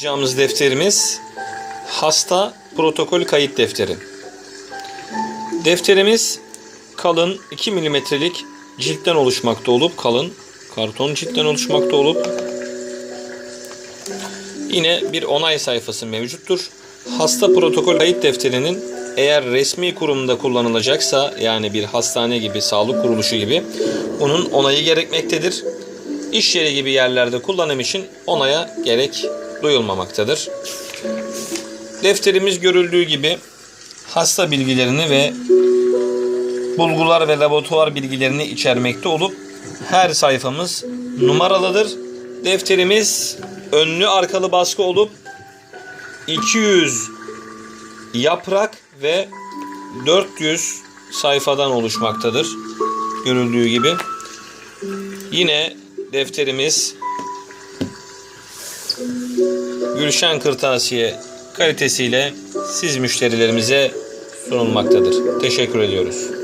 Yapacağımız defterimiz hasta protokol kayıt defteri. Defterimiz kalın 2 milimetrelik ciltten oluşmakta olup kalın karton ciltten oluşmakta olup yine bir onay sayfası mevcuttur. Hasta protokol kayıt defterinin eğer resmi kurumda kullanılacaksa yani bir hastane gibi, sağlık kuruluşu gibi bunun onayı gerekmektedir. İş yeri gibi yerlerde kullanım için onaya gerek duyulmamaktadır. Defterimiz görüldüğü gibi hasta bilgilerini ve bulgular ve laboratuvar bilgilerini içermekte olup her sayfamız numaralıdır. Defterimiz önlü arkalı baskı olup 200 yaprak ve 400 sayfadan oluşmaktadır. Görüldüğü gibi. Yine defterimiz Gülşen Kırtasiye kalitesiyle siz müşterilerimize sunulmaktadır. Teşekkür ediyoruz.